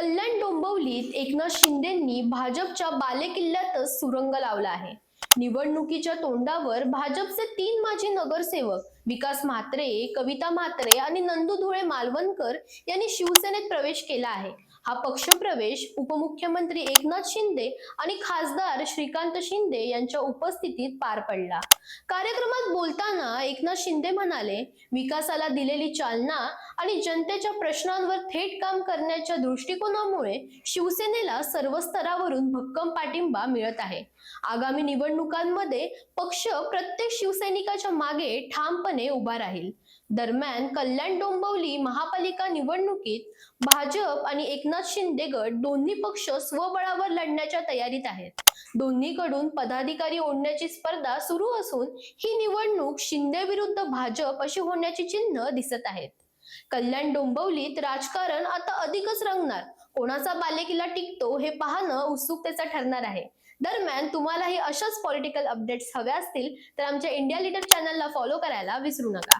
कल्याण डोंबवलीत एकनाथ शिंदेंनी भाजपच्या बालेकिल्ल्यातच सुरंग लावला आहे. निवडणुकीच्या तोंडावर भाजपचे तीन माजी नगरसेवक विकास म्हात्रे कविता म्हात्रे आणि नंदू धुळे मालवणकर यांनी शिवसेनेत प्रवेश केला आहे. हा पक्षप्रवेश उपमुख्यमंत्री एकनाथ शिंदे आणि खासदार श्रीकांत शिंदे यांच्या उपस्थितीत पार पडला. कार्यक्रमात बोलताना एकनाथ शिंदे म्हणाले विकासाला दिलेली चालना आणि जनतेच्या प्रश्नांवर थेट काम करण्याच्या दृष्टिकोनामुळे शिवसेनेला सर्व स्तरावरून भक्कम पाठिंबा मिळत आहे. आगामी निवडणुकांमध्ये पक्ष प्रत्येक शिवसैनिकाच्या मागे ठामपणे उभा राहील. दरम्यान कल्याण डोंबवली महापालिका निवडणुकीत भाजप आणि एकनाथ शिंदे गट दोन्ही पक्ष स्वबळावर लढण्याच्या तयारीत आहेत. दोन्हीकडून पदाधिकारी ओढण्याची स्पर्धा सुरू असून ही निवडणूक शिंदे विरुद्ध भाजप अशी होण्याची चिन्ह दिसत आहेत. कल्याण डोंबवलीत राजकारण आता अधिकच रंगणार. कोणाचा बालेकिल्ला टिकतो हे पाहणं उत्सुकतेचं ठरणार आहे. दरम्यान तुम्हालाही अशाच पॉलिटिकल अपडेट्स हव्या असतील तर आमच्या इंडिया लीडर चॅनलला फॉलो करायला विसरू नका.